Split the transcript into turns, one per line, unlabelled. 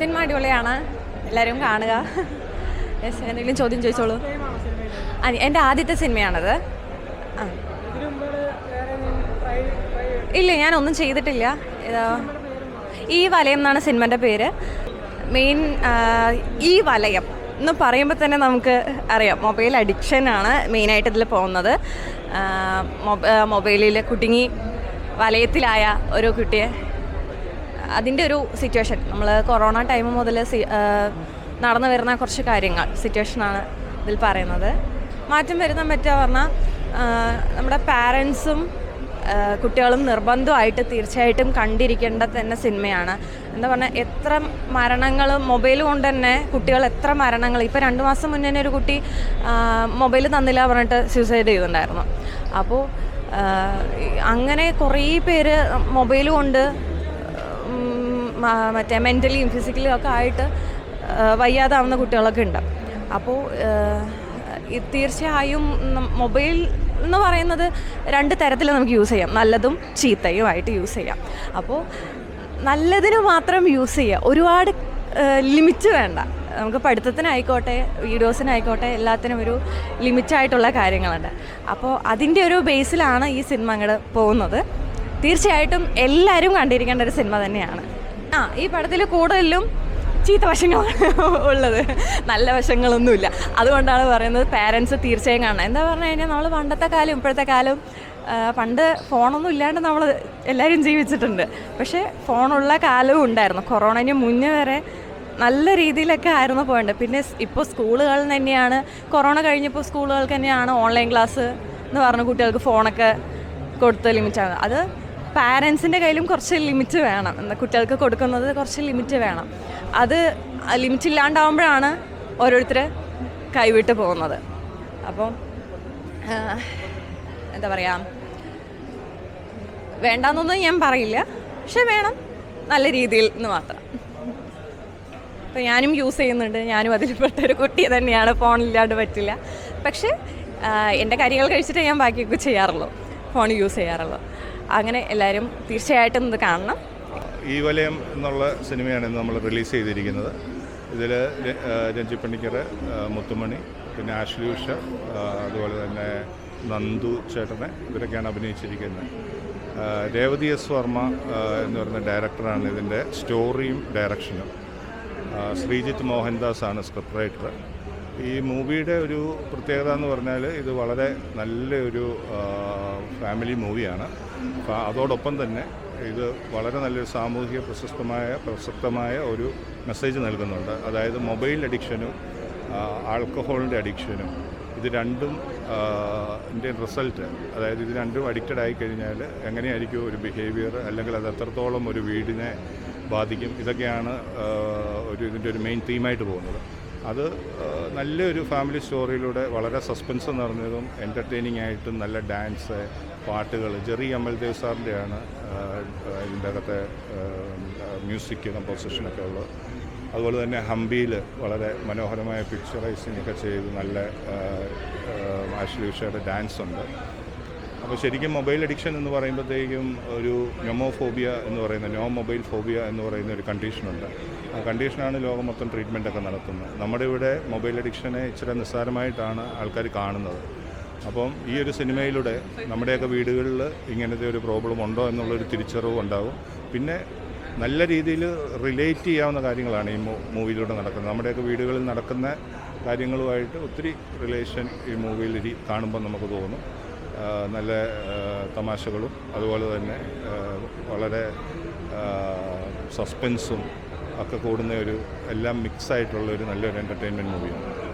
Cinema അടിപൊളിയാണ്. എല്ലാവരും കാണുക. യെസ് എന്തെങ്കിലും ചോദ്യം ചോദിച്ചോളൂ. എന്റെ ആദ്യത്തെ സിനിമയാണത്. ഇല്ല ഞാനൊന്നും ചെയ്തിട്ടില്ല. ഈ വലയം എന്നാണ് സിനിമന്റെ പേര്. മെയിൻ ഈ വലയം എന്ന് പറയുമ്പോൾ തന്നെ നമുക്ക് അറിയാം. മൊബൈൽ അഡിക്ഷനാണ് മെയിനായിട്ട് ഇതിൽ പോകുന്നത്. മൊബൈലിൽ കുടുങ്ങി വലയത്തിലായ ഒരു കുട്ടിയെ അതിന്റെ ഒരു സിറ്റുവേഷൻ നമ്മൾ കൊറോണ ടൈം മുതൽ നടന്നു വരുന്ന കുറച്ച് കാര്യങ്ങൾ സിറ്റുവേഷനാണ് ഇതിൽ പറയുന്നത്. മാറ്റം വരുന്ന പറ്റുക പറഞ്ഞാൽ നമ്മുടെ പാരൻസും കുട്ടികളും നിർബന്ധമായിട്ട് തീർച്ചയായിട്ടും കണ്ടിരിക്കേണ്ട തന്നെ സിനിമയാണ്. എന്താ പറഞ്ഞാൽ എത്ര മരണങ്ങൾ മൊബൈൽ കൊണ്ട് തന്നെ കുട്ടികൾ എത്ര മരണങ്ങൾ ഇപ്പോൾ രണ്ട് മാസം മുന്നേ ഒരു കുട്ടി മൊബൈൽ തന്നില്ല പറഞ്ഞിട്ട് സൂസൈഡ് ചെയ്തിട്ടുണ്ടായിരുന്നു. അപ്പോൾ അങ്ങനെ കുറേ പേര് മൊബൈൽ കൊണ്ട് മറ്റേ മെന്റലിയും ഫിസിക്കലിയും ഒക്കെ ആയിട്ട് വയ്യാതാവുന്ന കുട്ടികളൊക്കെ ഉണ്ട്. അപ്പോൾ തീർച്ചയായും മൊബൈൽ എന്ന് പറയുന്നത് രണ്ട് തരത്തിൽ നമുക്ക് യൂസ് ചെയ്യാം. നല്ലതും ചീത്തയുമായിട്ട് യൂസ് ചെയ്യാം. അപ്പോൾ നല്ലതിന് മാത്രം യൂസ് ചെയ്യുക. ഒരുപാട് ലിമിറ്റ് വേണ്ട. നമുക്ക് പഠിത്തത്തിനായിക്കോട്ടെ വീഡിയോസിനായിക്കോട്ടെ എല്ലാത്തിനും ഒരു ലിമിറ്റായിട്ടുള്ള കാര്യങ്ങളുണ്ട്. അപ്പോൾ അതിന്റെ ഒരു ബേസിലാണ് ഈ സിനിമ അങ്ങോട്ട് പോകുന്നത്. തീർച്ചയായിട്ടും എല്ലാവരും കണ്ടിരിക്കേണ്ട ഒരു സിനിമ തന്നെയാണ്. ആ ഈ പടത്തിൽ കൂടുതലും ചീത്ത വശങ്ങളാണ് ഉള്ളത്. നല്ല വശങ്ങളൊന്നുമില്ല. അതുകൊണ്ടാണ് പറയുന്നത് പാരൻസ് തീർച്ചയായും കാണണം. എന്താ പറഞ്ഞു കഴിഞ്ഞാൽ നമ്മൾ പണ്ടത്തെ കാലം ഇപ്പോഴത്തെ കാലം പണ്ട് ഫോണൊന്നും ഇല്ലാണ്ട് നമ്മൾ എല്ലാവരും ജീവിച്ചിട്ടുണ്ട്. പക്ഷേ ഫോണുള്ള കാലവും ഉണ്ടായിരുന്നു. കൊറോണയ്ക്ക് മുന്നേ വരെ നല്ല രീതിയിലൊക്കെ ആയിരുന്നു പോകേണ്ടത്. പിന്നെ ഇപ്പോൾ സ്കൂളുകൾ തന്നെയാണ് കൊറോണ കഴിഞ്ഞപ്പോൾ സ്കൂളുകൾക്ക് തന്നെയാണ് ഓൺലൈൻ ക്ലാസ് എന്ന് പറഞ്ഞ കുട്ടികൾക്ക് ഫോണൊക്കെ കൊടുത്ത് ലിമിറ്റാണ് അത് പാരൻസിന്റെ കയ്യിലും കുറച്ച് ലിമിറ്റ് വേണം. എന്താ കുട്ടികൾക്ക് കൊടുക്കുന്നത് കുറച്ച് ലിമിറ്റ് വേണം. അത് ലിമിറ്റ് ഇല്ലാണ്ടാവുമ്പോഴാണ് ഓരോരുത്തർ കൈവിട്ട് പോകുന്നത്. അപ്പം എന്താ പറയുക വേണ്ടാന്നൊന്നും ഞാൻ പറയില്ല. പക്ഷെ വേണം. നല്ല രീതിയിൽ എന്ന് മാത്രം. അപ്പം ഞാനും യൂസ് ചെയ്യുന്നുണ്ട്. ഞാനും അതിൽപ്പെട്ട ഒരു കുട്ടി തന്നെയാണ്. ഫോണില്ലാണ്ട് പറ്റില്ല. പക്ഷേ എന്റെ കാര്യങ്ങൾ കഴിച്ചിട്ടേ ഞാൻ ബാക്കിയൊക്കെ ചെയ്യാറുള്ളൂ. ഫോൺ യൂസ് ചെയ്യാറുള്ളൂ. അങ്ങനെ എല്ലാവരും തീർച്ചയായിട്ടും ഇത് കാണണം.
ഈ വലയം എന്നുള്ള സിനിമയാണ് നമ്മൾ റിലീസ് ചെയ്തിരിക്കുന്നത്. ഇതിൽ രഞ്ജി പണിക്കർ മുത്തുമണി പിന്നെ ആശ്ലൂഷ അതുപോലെ തന്നെ നന്ദു ചേട്ടനെ ഇവരൊക്കെയാണ് അഭിനയിച്ചിരിക്കുന്നത്. രേവതി എസ് വർമ്മ എന്ന് പറയുന്ന ഡയറക്ടറാണ് ഇതിന്റെ സ്റ്റോറിയും ഡയറക്ഷനും. ശ്രീജിത്ത് മോഹൻദാസ് ആണ് സ്ക്രിപ്റ്റ് റൈറ്റർ ഈ മൂവിയുടെ ഒരു പ്രത്യേകത എന്ന് പറഞ്ഞാൽ ഇത് വളരെ നല്ലൊരു ഫാമിലി മൂവിയാണ്. അതോടൊപ്പം തന്നെ ഇത് വളരെ നല്ലൊരു സാമൂഹിക പ്രശസ്തമായ പ്രസക്തമായ ഒരു മെസ്സേജ് നൽകുന്നുണ്ട്. അതായത് മൊബൈൽ അഡിക്ഷനും ആൾക്കഹോളിന്റെ അഡിക്ഷനും ഇത് രണ്ടും റിസൾട്ട് അതായത് ഇത് രണ്ടും അഡിക്റ്റഡ് ആയി കഴിഞ്ഞാൽ എങ്ങനെയായിരിക്കും ഒരു ബിഹേവിയർ അല്ലെങ്കിൽ അത് എത്രത്തോളം ഒരു വീടിനെ ബാധിക്കും? ഇതൊക്കെയാണ് ഒരു ഇതിന്റെ ഒരു മെയിൻ തീമായിട്ട് പോകുന്നത്. അത് നല്ലൊരു ഫാമിലി സ്റ്റോറിയിലൂടെ വളരെ സസ്പെൻസ് നിറഞ്ഞതും എന്റർടൈനിങ് ആയിട്ടും നല്ല ഡാൻസ് പാട്ടുകൾ ജെറി അമൽദേവ് സാറിന്റെയാണ് ഇതിന്റെ അകത്തെ മ്യൂസിക് കമ്പോസിഷനൊക്കെ ഉള്ളത്. അതുപോലെ തന്നെ ഹംപിയിൽ വളരെ മനോഹരമായ പിക്ചറൈസിംഗ് ഒക്കെ ചെയ്ത് നല്ല ആഷ്ലി ഉഷയുടെ ഡാൻസ് ഉണ്ട് അപ്പോൾ ശരിക്കും മൊബൈൽ അഡിക്ഷൻ എന്ന് പറയുമ്പോഴത്തേക്കും ഒരു നൊമോഫോബിയ എന്ന് പറയുന്ന നോ മൊബൈൽ ഫോബിയ എന്ന് പറയുന്ന ഒരു കണ്ടീഷനുണ്ട് കണ്ടീഷനാണ് ലോകം മൊത്തം ട്രീറ്റ്മെന്റ് ഒക്കെ നടത്തുന്നത്. നമ്മുടെ ഇവിടെ മൊബൈൽ അഡിക്ഷനെ ഇച്ചിരി നിസ്സാരമായിട്ടാണ് ആൾക്കാർ കാണുന്നത്. അപ്പം ഈ ഒരു സിനിമയിലൂടെ നമ്മുടെയൊക്കെ വീടുകളിൽ ഇങ്ങനത്തെ ഒരു പ്രോബ്ലം ഉണ്ടോ എന്നുള്ളൊരു തിരിച്ചറിവ് ഉണ്ടാകും പിന്നെ നല്ല രീതിയിൽ റിലേറ്റ് ചെയ്യാവുന്ന കാര്യങ്ങളാണ് ഈ മൂവിയിലൂടെ നടക്കുന്നത്. നമ്മുടെയൊക്കെ വീടുകളിൽ നടക്കുന്ന കാര്യങ്ങളുമായിട്ട് ഒത്തിരി റിലേഷൻ ഈ മൂവിയിൽ കാണുമ്പോൾ നമുക്ക് തോന്നും. നല്ല തമാശകളും അതുപോലെ തന്നെ വളരെ സസ്പെൻസും ഒക്കെ കൂടുന്ന ഒരു എല്ലാം മിക്സ് ആയിട്ടുള്ള ഒരു നല്ലൊരു എന്റർടൈൻമെന്റ് മൂവിയാണ്